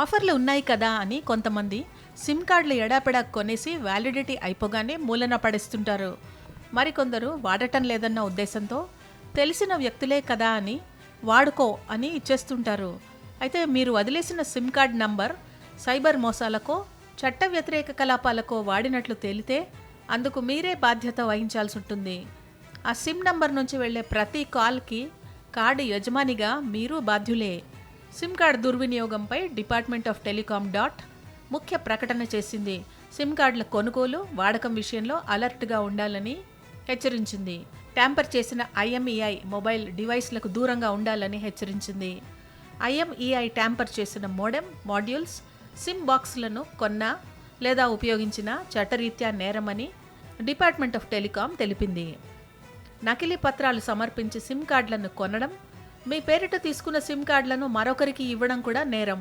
ఆఫర్లు ఉన్నాయి కదా అని కొంతమంది సిమ్ కార్డులు ఎడాపెడా కొనేసి వ్యాలిడిటీ అయిపోగానే మూలన పడేస్తుంటారు. మరికొందరు వాడటం లేదన్న ఉద్దేశంతో తెలిసిన వ్యక్తులే కదా అని వాడుకో అని ఇచ్చేస్తుంటారు. అయితే మీరు వదిలేసిన సిమ్ కార్డ్ నంబర్ సైబర్ మోసాలకో చట్ట వ్యతిరేక కలాపాలకో వాడినట్లు తేలితే అందుకు మీరే బాధ్యత వహించాల్సి ఉంటుంది. ఆ సిమ్ నంబర్ నుంచి వెళ్ళే ప్రతి కాల్కి కార్డు యజమానిగా మీరు బాధ్యులే. సిమ్ కార్డ్ దుర్వినియోగంపై డిపార్ట్మెంట్ ఆఫ్ టెలికాం డాట్ ముఖ్య ప్రకటన చేసింది. సిమ్ కార్డుల కొనుగోలు వాడకం విషయంలో అలర్ట్గా ఉండాలని హెచ్చరించింది. ట్యాంపర్ చేసిన ఐఎంఈఐ మొబైల్ డివైస్లకు దూరంగా ఉండాలని హెచ్చరించింది. ఐఎంఈఐ ట్యాంపర్ చేసిన మోడెం మాడ్యూల్స్ సిమ్ బాక్స్లను కొన్న లేదా ఉపయోగించిన చట్టరీత్యా నేరమని డిపార్ట్మెంట్ ఆఫ్ టెలికాం తెలిపింది. నకిలీ పత్రాలు సమర్పించి సిమ్ కార్డులను కొనడం మీ పేరిట తీసుకున్న సిమ్ కార్డులను మరొకరికి ఇవ్వడం కూడా నేరం.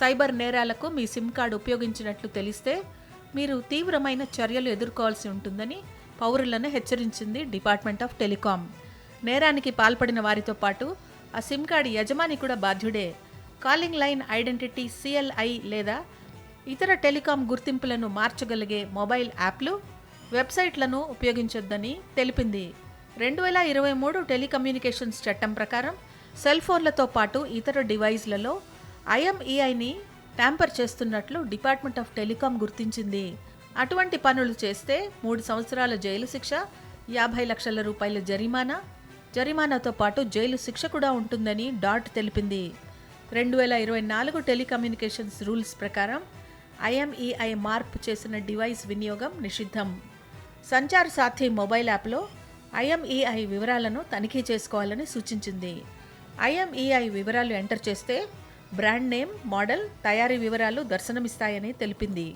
సైబర్ నేరాలకు మీ సిమ్ కార్డు ఉపయోగించినట్లు తెలిస్తే మీరు తీవ్రమైన చర్యలు ఎదుర్కోవాల్సి ఉంటుందని పౌరులను హెచ్చరించింది డిపార్ట్మెంట్ ఆఫ్ టెలికాం. నేరానికి పాల్పడిన వారితో పాటు ఆ సిమ్ కార్డు యజమాని కూడా బాధ్యుడే. కాలింగ్ లైన్ ఐడెంటిటీ సిఎల్ఐ లేదా ఇతర టెలికాం గుర్తింపులను మార్చగలిగే మొబైల్ యాప్లు వెబ్సైట్లను ఉపయోగించొద్దని తెలిపింది. రెండు వేల ఇరవై మూడు టెలికమ్యూనికేషన్స్ చట్టం ప్రకారం సెల్ ఫోన్లతో పాటు ఇతర డివైస్లలో ఐఎంఈఐని ట్యాంపర్ చేస్తున్నట్లు డిపార్ట్మెంట్ ఆఫ్ టెలికాం గుర్తించింది. అటువంటి పనులు చేస్తే మూడు సంవత్సరాల జైలు శిక్ష యాభై లక్షల రూపాయల జరిమానా జరిమానాతో పాటు జైలు శిక్ష కూడా ఉంటుందని డాట్ తెలిపింది. రెండు వేల ఇరవై నాలుగు టెలికమ్యూనికేషన్స్ రూల్స్ ప్రకారం ఐఎంఈఐ మార్పు చేసిన డివైస్ వినియోగం నిషిద్ధం. సంచార్ సాథి మొబైల్ యాప్లో ఐఎంఈఐ వివరాలను తనిఖీ చేసుకోవాలని సూచించింది. ఐఎంఈఐ వివరాలు ఎంటర్ చేస్తే బ్రాండ్ నేమ్ మోడల్ తయారీ వివరాలు దర్శనమిస్తాయని తెలిపింది.